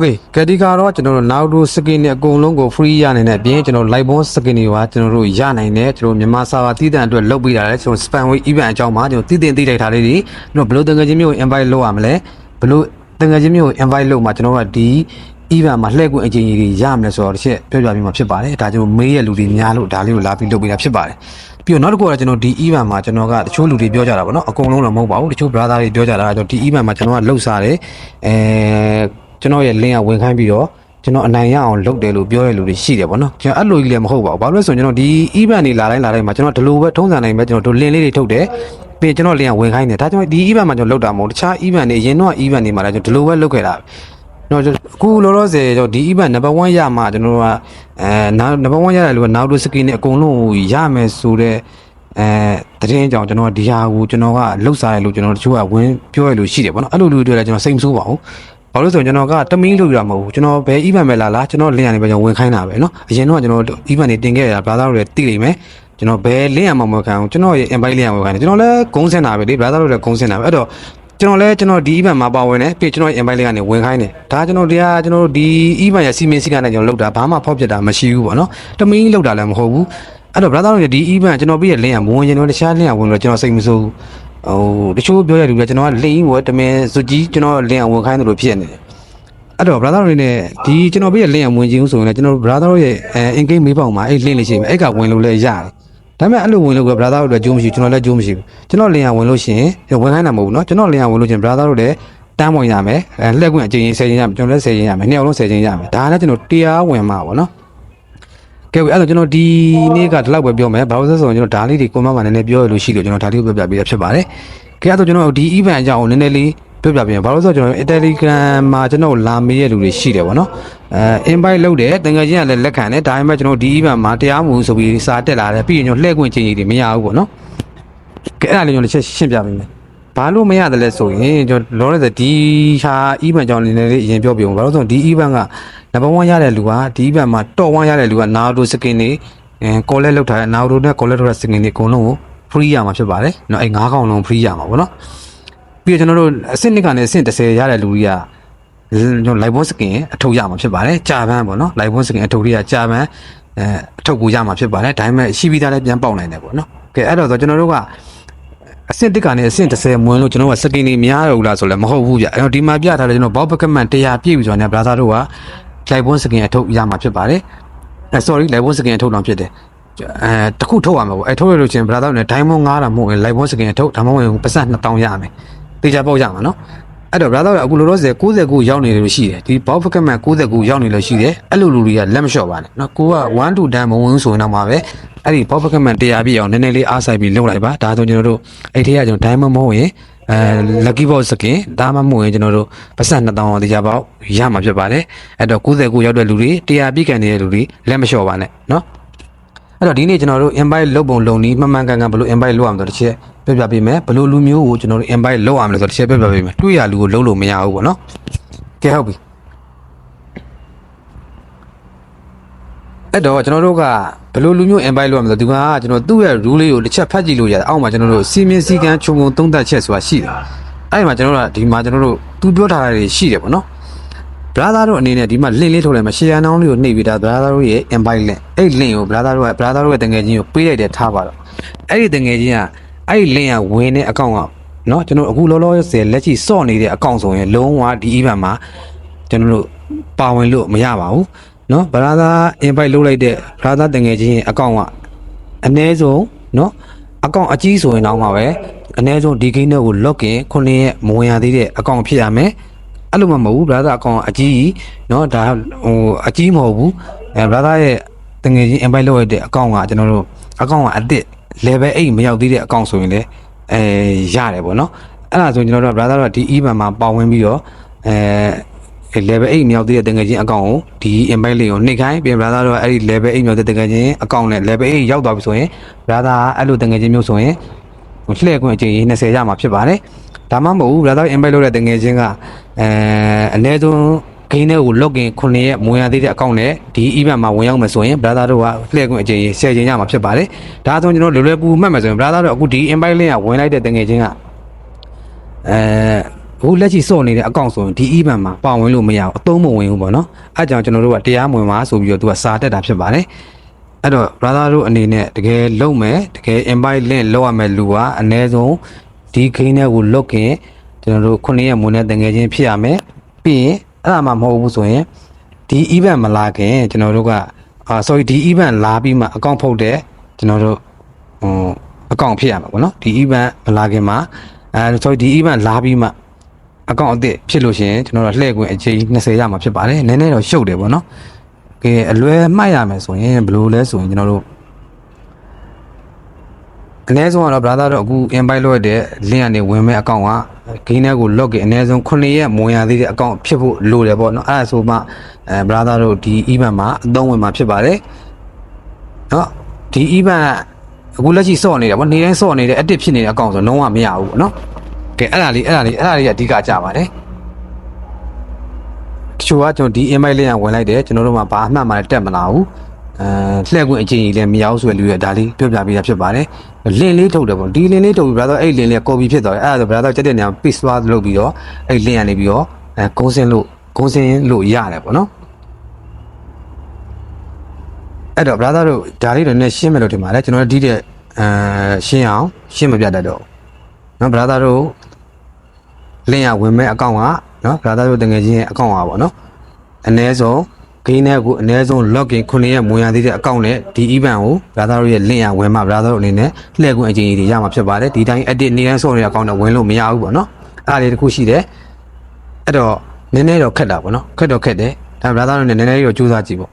Okay ကတိကတော့ကျွန်တော်တို့နောက်တို့ skin တွေအကုန်လုံးကို free ရနိုင်တဲ့အပြင်ကျွန်တော် live bond skin တွေပါကျွန်တော်တို့ရနိုင်တယ်ကျွန်တော်မြန်မာ server တည်တံ့အတွက်လုပ်ပေးတာလေကျွန်တော် spam way event အကြောင်းမှာကျွန်တော်တည်တင်တည်တိုက်ထားလေးတွေကျွန်တော်ဘယ်လိုတန်ငယ်ချင်းမျိုးကို invite လုပ်ရမလဲဘယ်လိုတန်ငယ်ချင်းမျိုးကို invite လုပ်မှာကျွန်တော်ကဒီ event မှာလှည့်ကွင့်အချင်းကြီးတွေရမယ်ဆိုတော့တစ်ချက်ပြောပြပြီးမှဖြစ်ပါတယ်ဒါကျွန်တော်မေးရလူတွေများလို့ဒါလေးကိုလာပြီးလုပ်ပေးတာဖြစ်ပါတယ်ပြီးတော့နောက်တစ်ခုကကျွန်တော်ဒီ event မှာကျွန်တော်ကတချို့လူတွေပြောကြတာပေါ့နော်အကုန်လုံးတော့မဟုတ်ပါဘူးတချို့ brother တွေပြောကြတာကကျွန်တော်ဒီ event မှာကျွန်တော်ကလှုပ်စားတယ်အဲ ကျွန်တော်ရဲ့ link ကဝင်ခိုင်းပြီးတော့ကျွန်တော်အနိုင်ရအောင်လုပ်တယ်လို့ပြောရလူတွေရှိတယ်ပေါ့နော်ကျွန်တော်အဲ့လိုကြီးလည်းမဟုတ်ပါဘူးဘာလို့လဲဆိုရင်ကျွန်တော်ဒီ event တွေလာတိုင်းလာတိုင်းမှာကျွန်တော်ဒီလိုပဲထုံးစံတိုင်းပဲကျွန်တော်တို့ link လေးတွေထုတ်တယ်ပြီးကျွန်တော် link ကဝင်ခိုင်းတယ်ဒါကြောင့်ဒီ event မှာကျွန်တော်လုပ်တာမဟုတ်တခြား event တွေအရင်တော့ event တွေမှာလည်းကျွန်တော်ဒီလိုပဲလုပ်ခဲ့တာနော်အခုလောလောဆယ်ကျွန်တော်ဒီ event number 1ရမှာကျွန်တော်တို့ကအဲနောက် number 1ရတဲ့လူကနောက်တို့ skin နဲ့အကုန်လုံးကိုရမယ်ဆိုတော့အဲတရင်ကြောင့်ကျွန်တော်ကဒီဟာကိုကျွန်တော်ကလှုပ်စားရလို့ကျွန်တော်တချို့ကဝင်ပြောရလို့ရှိတယ်ပေါ့နော်အဲ့လိုလူတွေလည်းကျွန်တော်စိတ်မဆိုးပါဘူး ဘာလို့လဲဆိုရင်ကျွန်တော်ကတမီးလို့ရမှာမဟုတ်ဘူးကျွန်တော်ဘယ် event ပဲလာလာကျွန်တော်လင်းရနေပဲကျွန်တော်ဝင်ခိုင်းတာပဲเนาะအရင်တော့ကျွန်တော် event တွေတင်ခဲ့ရတာ brother တို့လည်းသိလိမ့်မယ်ကျွန်တော်ဘယ်လင်းရမှာမခံဘူးကျွန်တော်ရဲ့ invite လင်းရမှာခံတယ်ကျွန်တော်လည်းဂုံးစင်တာပဲလေ brother တို့လည်းဂုံးစင်တာပဲအဲ့တော့ကျွန်တော်လည်းကျွန်တော်ဒီ event မှာပါဝင်တယ်ပြီးကျွန်တော် invite လေးကနေဝင်ခိုင်းတယ်ဒါကျွန်တော်တရားကျွန်တော်တို့ဒီ event ရဲ့စီမင်းစည်းကမ်းနဲ့ကျွန်တော်လုပ်တာဘာမှဖောက်ပြတာမရှိဘူးပေါ့နော်တမင်းလုပ်တာလည်းမဟုတ်ဘူးအဲ့တော့ brother တို့ရဲ့ဒီ event ကျွန်တော်ပြည့်ရဲ့လင်းရမဝင်ရင်တော့တခြားလင်းရဝင်လို့ကျွန်တော်စိတ်မဆိုးဘူး ဟိုတချို့ပြောရတဲ့လူကကျွန်တော်ကလိန်ဝယ်တမင်စုကြီးကျွန်တော်လင်းရဝင်ခိုင်းတယ်လို့ဖြစ်နေတယ် အဲ့တော့ brother တို့နဲ့ဒီကျွန်တော်ပြည့်ရဲ့ link ဝင်ခြင်းဆိုရင်လည်းကျွန်တော် brother တို့ရဲ့အဲ in game မေးပေါက်မှာအဲ့ link လေးရှိမယ်အဲ့ကဝင်လို့လည်းရတယ်ဒါပေမဲ့အဲ့လိုဝင်လို့က brother တို့လည်းကြိုးမရှိဘူးကျွန်တော်လည်းကြိုးမရှိဘူးကျွန်တော် link ဝင်လို့ရှိရင်ဝင်ခိုင်းတာမဟုတ်ဘူးเนาะကျွန်တော် link ဝင်လို့ချင်း brother တို့လည်းတန်းဝင်ရမယ်အဲလှည့်ခွင့်အချိန်ရင်10ချိန်ရမယ်ကျွန်တော်လည်း10ချိန်ရမယ်နှစ်ယောက်လုံး10ချိန်ရမယ်ဒါလည်းကျွန်တော်တရားဝင်မှာပေါ့เ ကဲဝေအဲ့တော့ကျွန်တော်ဒီနေ့ကဒီလောက်ပဲပြောမယ်ဘာလို့လဲဆိုတော့ကျွန်တော်ဒါလေးတွေ comment မှာနည်းနည်းပြောရလို့ရှိတယ်ကျွန်တော်ဒါလေးကိုပြောပြပေးရဖြစ်ပါတယ်ကဲအဲ့တော့ကျွန်တော်ဒီ event အကြောင်းကိုနည်းနည်းလေးပြောပြပြရင်ဘာလို့ဆိုတော့ကျွန်တော် Telegram မှာကျွန်တော်လာမေးရလူတွေရှိတယ်ဗောနော်အဲ invite လုပ်တယ်တကယ်ချင်းကလည်းလက်ခံတယ်ဒါပေမဲ့ကျွန်တော်ဒီ event မှာတရားမဝင်ဆိုပြီးစာတက်လာတယ်ပြီးရင်ကျွန်တော်လှည့်ခွင့်ချင်းကြီးတွေမရဘူးဗောနော်ကဲအဲ့ဒါလေးကျွန်တော်တစ်ချက်ရှင်းပြပေးမယ် ဘာလို့မရတယ်လဲဆိုရင်ကျွန်တော်လောရတဲ့ဒီဟာ event ကြောင့်နည်းနည်းလေးအရင်ပြောပြအောင်ဘာလို့ဆိုတော့ဒီ event က number 1ရတဲ့လူကဒီ event မှာ top 1ရတဲ့လူက Naruto skin တွေအဲ collect လုပ်ထားတဲ့ Naruto နဲ့ collect လုပ်တဲ့ skin တွေအကုန်လုံးကို free ရမှာဖြစ်ပါတယ်เนาะအဲ9កောင်လုံး free ရမှာဗောနော် ပြီးတော့ကျွန်တော်တို့အဆင့်နှစ်ကနေအဆင့်30ရတဲ့လူကြီးကကျွန်တော် live boss skin အထုတ်ရမှာဖြစ်ပါတယ်ကြာပန်းပေါ့နော် live boss skin အထုတ်လေးကကြာပန်းအဲအထုတ်ကိုရမှာဖြစ်ပါတယ်ဒါပေမဲ့ရှိပြီးသားလည်းပြန်ပေါက်နိုင်တယ်ပေါ့နော်ကဲအဲ့တော့ဆိုကျွန်တော်တို့က အဆင့်တစ်ကနေအဆင့်30မွန်းလို့ကျွန်တော်က skin တွေများရဘူးလားဆိုလည်းမဟုတ်ဘူးဗျအဲ့တော့ဒီမှာပြထားတယ်ကျွန်တော် bob buckman 100ပြည့်ပြီဆိုတော့ brother တို့က live boss skin အထုတ်ရမှာဖြစ်ပါတယ်အဲ sorry live boss skin အထုတ်တော့ဖြစ်တယ်အဲတခုထုတ်ရမှာပေါ့အဲထုတ်ရလို့ချင်း brother နဲ့ diamond 9တာမဟုတ်ရင် live boss skin အထုတ်ဒါမှမဟုတ်ပတ်စံ2000ရမယ်တေချာပေါက်ရမှာနော်အဲ့တော့ brother ကအခုလောလောဆယ်69ရောက်နေတယ်လို့ရှိတယ်ဒီ bob fuckman 69ရောက်နေလို့ရှိတယ်အဲ့လိုလူတွေကလက်မလျှော့ပါနဲ့နော်ကိုက1 to 10မဝင်ဆိုရင်တော့မှာပဲ အဲ့ဒီ bob fuckman 100ပြည့်အောင်နည်းနည်းလေးအားဆိုင်ပြီးလုပ်လိုက်ပါဒါဆိုကျွန်တော်တို့အဲ့ဒီကကျွန်တော် diamond မဟုတ်ရင်အဲ lucky box skin ဒါမှမဟုတ်ရင်ကျွန်တော်တို့ပတ်စံ2000အောင်တေချာပေါက်ရမှာဖြစ်ပါတယ်အဲ့တော့69ရောက်တဲ့လူတွေ100ပြည့်ကန်နေတဲ့လူတွေလက်မလျှော့ပါနဲ့နော်အဲ့တော့ဒီနေ့ကျွန်တော်တို့ invite လုပ်ပုံလုပ်နည်းမှန်မှန်ကန်ကန်ဘယ်လို invite လုပ်ရမလဲဆိုတော့တစ်ချက်ပြပြပေးမယ်ဘယ်လိုလူမျိုးကိုကျွန်တော်တို့ invite လုပ်ရမလဲဆိုတော့တစ်ချက်ပြပြပေးမယ်တွေ့ရလူကိုလုပ်လို့မရဘူးပေါ့နော်ကဲဟုတ်ပြီအဲ့တော့ကျွန်တော်တို့ကဘယ် လိုလူမျိုး invite လုပ်ရမလဲဒီမှာကျွန်တော်သူ့ရဲ့ rule လေးကိုတစ်ချက်ဖတ်ကြည့်လို့ရတယ်အောက်မှာကျွန်တော်တို့စီမင်းစည်းကမ်းခြုံငုံသုံးသပ်ချက်ဆိုတာရှိတယ်အဲ့မှာကျွန်တော်တို့ဒီမှာကျွန်တော်တို့သူပြောထားတာတွေရှိတယ်ပေါ့နော် brother တို့အနေနဲ့ဒီမှာ link လေးထုတ်လိုက်မှာ share နှောင်းလေးကိုနှိပ်ပေးတာ brother တို့ရဲ့ invite link အဲ့ link ကို brother တို့က brother တို့ရဲ့တငယ်ချင်းကိုပေးလိုက်တယ်ထားပါတော့အဲ့ဒီတငယ်ချင်းကအဲ့ဒီ link ကဝင်တဲ့အကောင့်ကနော်ကျွန်တော်အခုလောလောဆယ်လက်ရှိစော့နေတဲ့အကောင့်ဆိုရင်လုံးဝဒီ event မှာကျွန်တော်တို့ပါဝင်လို့မရပါဘူး เนาะ brother invite လုပ်လိုက်တဲ့ brother တငယ်ချင်းရဲ့ account ကအနည်းဆုံးเนาะ account အကြီးဆိုရင်တော့မှာပဲအနည်းဆုံးဒီ game နဲ့ကို login ခုနှစ်ရက်မဝင်ရသေးတဲ့ account ဖြစ်ရမယ်အဲ့လိုမှမဟုတ်ဘူး brother account အကြီးเนาะဒါဟိုအကြီးမဟုတ်ဘူးအဲ brother ရဲ့တငယ်ချင်း invite လုပ်ရတဲ့ account ကကျွန်တော်တို့ account ကအစ်စ် level 8မရောက်သေးတဲ့ account ဆိုရင်လည်းအဲရတယ်ပေါ့နော်အဲ့ဒါဆိုရင်ကျွန်တော်တို့ brother တို့ဒီ event မှာပါဝင်ပြီးတော့အဲ level 8မြောက်သေးတဲ့တကယ်ချင်း account ကိုဒီ invite လေးကိုနှိပ်ခိုင်းပြင် brother တို့အဲ့ဒီ level 8မြောက်တဲ့တကယ်ချင်း account နဲ့ level 8ရောက်သွားပြီဆိုရင် brother အဲ့လိုတကယ်ချင်းမျိုးဆိုရင်လှည့်ခွင့်အချိန်20ရမှာဖြစ်ပါတယ်ဒါမှမဟုတ်ဘူး brother invite လုပ်တဲ့တကယ်ချင်းကအဲအနည်းဆုံးဂိမ်းတွေကို login 9ရက်မဝင်ရသေးတဲ့ account နဲ့ဒီ event မှာဝင်ရောက်မယ်ဆိုရင် brother တို့ကလှည့်ခွင့်အချိန်10ချိန်ရမှာဖြစ်ပါတယ်ဒါဆိုကျွန်တော်လွယ်လွယ်ကူကူမှတ်မယ်ဆိုရင် brother တို့အခုဒီ invite link ကဝင်လိုက်တဲ့တကယ်ချင်းကအဲ အခုလက်ရှိစော့နေတဲ့အကောင့်ဆိုရင်ဒီ event မှာပါဝင်လို့မရဘူးအသုံးမဝင်ဘူးပေါ့နော်အဲကြောင့်ကျွန်တော်တို့ကတရားမဝင်ပါဆိုပြီးတော့သူကစာတက်တာဖြစ်ပါတယ်အဲ့တော့ brother တို့အနေနဲ့တကယ်လုံမယ်တကယ် invite link လောက်ရမယ်လူကအနည်းဆုံးဒီခိန်းထဲကိုလုတ်ခင်ကျွန်တော်တို့ခုနှစ်ရက်မွေးနေ့တငယ်ချင်းဖြစ်ရမယ်ပြီးရင်အဲ့ဒါမှမဟုတ်ဘူးဆိုရင်ဒီ event မလာခင်ကျွန်တော်တို့ကအာ sorry ဒီ event လာပြီးမှအကောင့်ဖုတ်တဲ့ကျွန်တော်တို့ဟိုအကောင့်ဖြစ်ရမှာပေါ့နော်ဒီ event မလာခင်မှာအဲ sorry ဒီ event လာပြီးမှ အကောင့်အသစ်ဖြစ်လို့ရှိရင်ကျွန်တော်တို့လှည့်ခွင့်အချိန်20ရမှာဖြစ်ပါတယ်နည်းနည်းတော့ရှုပ်တယ်ပေါ့နော်ကဲအလွယ်မှတ်ရမယ်ဆိုရင်ဘယ်လိုလဲဆိုရင်ကျွန်တော်တို့အနည်းဆုံးကတော့ brother တို့အခု invite လုပ်ရတဲ့ link ကနေဝင်မဲ့အကောင့်က gain ထဲကို log in အနည်းဆုံး9ရက်မဝင်ရသေးတဲ့အကောင့်ဖြစ်ဖို့လိုတယ်ပေါ့နော်အဲ့ဒါဆိုမှအဲ brother တို့ဒီ event မှာအသုံးဝင်မှာဖြစ်ပါတယ်နော်ဒီ event အခုလက်ရှိစော့နေတယ်ပေါ့နေတိုင်းစော့နေတယ် active ဖြစ်နေတဲ့အကောင့်ဆိုလုံးဝမရဘူးပေါ့နော် ကဲအဲ့ဒါလေးအဲ့ဒါလေးအဲ့ဒါလေးကအဓိကကြပါတယ်တချို့ကကျွန်တော်ဒီ invite လေးရဝင်လိုက်တယ်ကျွန်တော်တို့မှဘာအမှတ်မှလည်းတက်မလာဘူးအဲလှည့်ခွင့်အချိန်ကြီးလည်းမရဘူးဆိုရလူရဒါလေးပြောပြပေးတာဖြစ်ပါတယ်လင်လေးထုတ်တယ်ပေါ့ဒီလင်လေးထုတ်ပြီး brother အဲ့လင်လေးက copy ဖြစ်သွားတယ်အဲ့ဒါဆို brother ချက်တဲ့နေရာ paste သွားလုပ်ပြီးတော့အဲ့လင်ကနေပြီးတော့အဲကုန်းစင်းလို့ကုန်းစင်းလို့ရတယ်ပေါ့နော်အဲ့တော့ brother တို့ဒါလေးတော့နည်းရှင်းမယ်လို့ထင်ပါတယ်ကျွန်တော်တို့ဒီတဲ့အဲရှင်းအောင်ရှင်းမပြတတ်တော့ဘူးနော် brother တို့ လင့်ရဝင်မဲ့အကောင့်ကနော် brother တို့တငယ်ချင်းရဲ့အကောင့်ပါပေါ့နော်အ ਨੇ ဆုံး gain နဲ့ကိုအ ਨੇ ဆုံး login 9ရက်မဝင်ရသေးတဲ့အကောင့်နဲ့ဒီ event ကို brother တို့ရဲ့လင့်ရဝင်မှ brother တို့အနေနဲ့လှည့်ခွင့်အချိန်ကြီးတွေရမှာဖြစ်ပါတယ်ဒီတိုင်း edit နေတိုင်းဆော့နေတဲ့အကောင့်နဲ့ဝင်လို့မရဘူးပေါ့နော်အဲ့ဒါလေးတစ်ခုရှိတယ်အဲ့တော့နည်းနည်းတော့ခက်တာပေါ့နော်ခက်တော့ခက်တယ်ဒါ brother တို့နဲ့နည်းနည်းလေးတော့ကြိုးစားကြည့်ပေါ့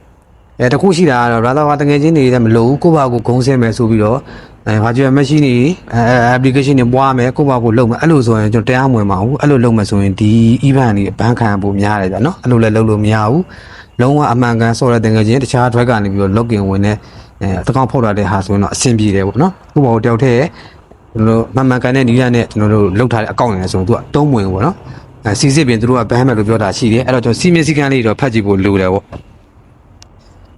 အဲတစ်ခုရှိတာကတော့ brother ကတငယ်ချင်းတွေလည်းမလို့ကိုယ့်ဘာကိုဂုံးဆင်းမယ်ဆိုပြီးတော့ အဲ virtual machine တွေအဲ application တွေပွားမယ်ကိုယ့်ဘာကိုလုပ်မယ်အဲ့လိုဆိုရင်ကျွန်တော်တရားမဝင်ပါဘူးအဲ့လိုလုပ်မယ်ဆိုရင်ဒီ event တွေဘန်းခံဖို့များတယ်ဗျာနော်အဲ့လိုလည်းလုပ်လို့မရဘူးလုံးဝအမှန်ကန်ဆော်တဲ့တငယ်ချင်းတခြား drive ကနေပြီးတော့ login ဝင်တဲ့အဲတကောင်ဖောက်လာတဲ့ဟာဆိုရင်တော့အဆင်ပြေတယ်ပေါ့နော်ကိုယ့်ဘာကိုတယောက်တည်းကျွန်တော်တို့မှန်မှန်ကန်တဲ့နည်းရနဲ့ကျွန်တော်တို့လုပ်ထားတဲ့အကောင့်တွေဆိုရင်သူကတုံးဝင်ပေါ့နော်အဲစီစစ်ပြင်သူတို့ကဘန်းမယ်လို့ပြောတာရှိတယ်အဲ့တော့ကျွန်တော်စီမင်းစည်းကမ်းလေးတော့ဖတ်ကြည့်ဖို့လိုတယ်ပေါ့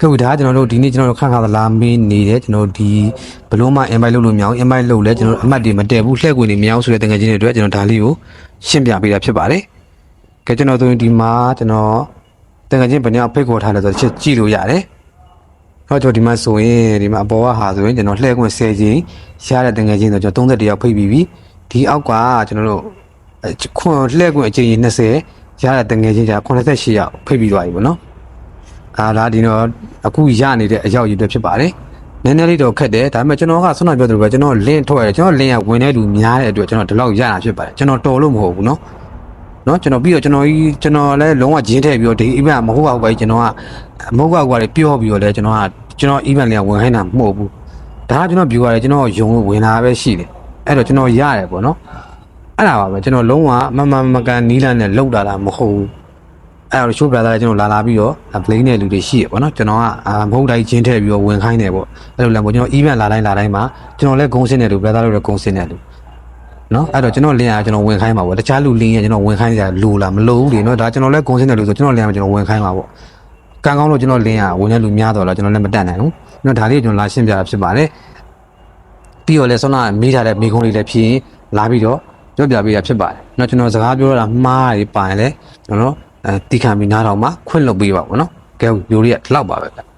ကဲဒါကကျွန်တော်တို့ဒီနေ့ကျွန်တော်တို့ခန့်ခါသလားမင်းနေတယ်ကျွန်တော်တို့ဒီဘလို့မှ invite လုပ်လို့မရအောင် invite လုပ်လဲကျွန်တော်တို့အမှတ်တွေမတည့်ဘူးလှည့်ကွေတွေမရအောင်ဆိုတဲ့တကယ်ချင်းတွေအတွက်ကျွန်တော်ဒါလေးကိုရှင်းပြပေးတာဖြစ်ပါတယ်။ကဲကျွန်တော်တို့ဒီမှာကျွန်တော်တကယ်ချင်းဘယ်နှယောက်ဖိတ်ခေါ်ထားလဲဆိုတော့ချက်ကြည့်လို့ရတယ်။ဟောကျွန်တော်ဒီမှာဆိုရင်ဒီမှာအပေါ်ကဟာဆိုရင်ကျွန်တော်လှည့်ကွင်10ချင်းရတဲ့တကယ်ချင်းဆိုကျွန်တော်31ယောက်ဖိတ်ပြီးပြီ။ဒီအောက်ကကျွန်တော်တို့ခွန်လှည့်ကွင်အချိန်ကြီး20ရတဲ့တကယ်ချင်းကျ88ယောက်ဖိတ်ပြီးသွားပြီပေါ့နော်။ အာဒါဒီတော့အခုရနေတဲ့အရောက်ရည်တွေဖြစ်ပါတယ်နည်းနည်းလေးတော့ခက်တယ်ဒါပေမဲ့ကျွန်တော်ကဆွမ်းနာပြောသလိုပဲကျွန်တော်လင်းထွက်ရတယ်ကျွန်တော်လင်းရဝင်တဲ့လူများတဲ့အတွက်ကျွန်တော်ဒီလောက်ရတာဖြစ်ပါတယ်ကျွန်တော်တော်လို့မဟုတ်ဘူးเนาะเนาะကျွန်တော်ပြီးတော့ကျွန်တော်ကြီးကျွန်တော်လည်းလုံးဝဂျင်းထည့်ပြီးတော့ဒီ event မဟုတ်ပါဘူးပဲကျွန်တော်ကမဟုတ်ပါဘူးကလည်းပြောပြီးတော့လည်းကျွန်တော်ကကျွန်တော် event လေးကဝင်ခိုင်းတာမဟုတ်ဘူးဒါကကျွန်တော် view ရတယ်ကျွန်တော်ယုံလို့ဝင်လာပဲရှိတယ်အဲ့တော့ကျွန်တော်ရတယ်ပေါ့เนาะအဲ့ဒါပါပဲကျွန်တော်လုံးဝမမမကန်နီးလာနဲ့လောက်တာလားမဟုတ်ဘူး အဲ့တော့ show brother လည်းကျွန်တော်လာလာပြီးတော့ blame တဲ့လူတွေရှိရပေါ့နော်ကျွန်တော်ကမဟုတ်တိုင်းချင်းထည့်ပြီးတော့ဝင်ခိုင်းတယ်ပေါ့အဲ့လိုလည်းပေါ့ကျွန်တော် event လာတိုင်းလာတိုင်းမှာကျွန်တော်လည်းဂုံးစင်းတဲ့လူ brother တို့လည်းဂုံးစင်းတဲ့လူနော်အဲ့တော့ကျွန်တော်လင်းရကျွန်တော်ဝင်ခိုင်းပါပေါ့တခြားလူလင်းရကျွန်တော်ဝင်ခိုင်းကြလူလားမလို့ဘူးလေနော်ဒါကျွန်တော်လည်းဂုံးစင်းတဲ့လူဆိုကျွန်တော်လင်းရကျွန်တော်ဝင်ခိုင်းပါပေါ့ကံကောင်းလို့ကျွန်တော်လင်းရဝင်တဲ့လူများတော့လားကျွန်တော်လည်းမတတ်နိုင်ဘူးနော်ဒါလေးကျွန်တော်လာရှင်းပြတာဖြစ်ပါတယ်ပြီးတော့လည်းဆောင်းလာမေးထားတဲ့မိကုံးလေးလည်းဖြစ်ရင်လာပြီးတော့ပြောပြပေးတာဖြစ်ပါတယ်နော်ကျွန်တော်စကားပြောတာမှားတွေပါရင်လည်းကျွန်တော် အဲတီခံပြီးနားထောင်မှာခွင့်လွတ်ပေးပါဘောနော်ကဲမျိုးရီကဒီလောက်ပါပဲဗျ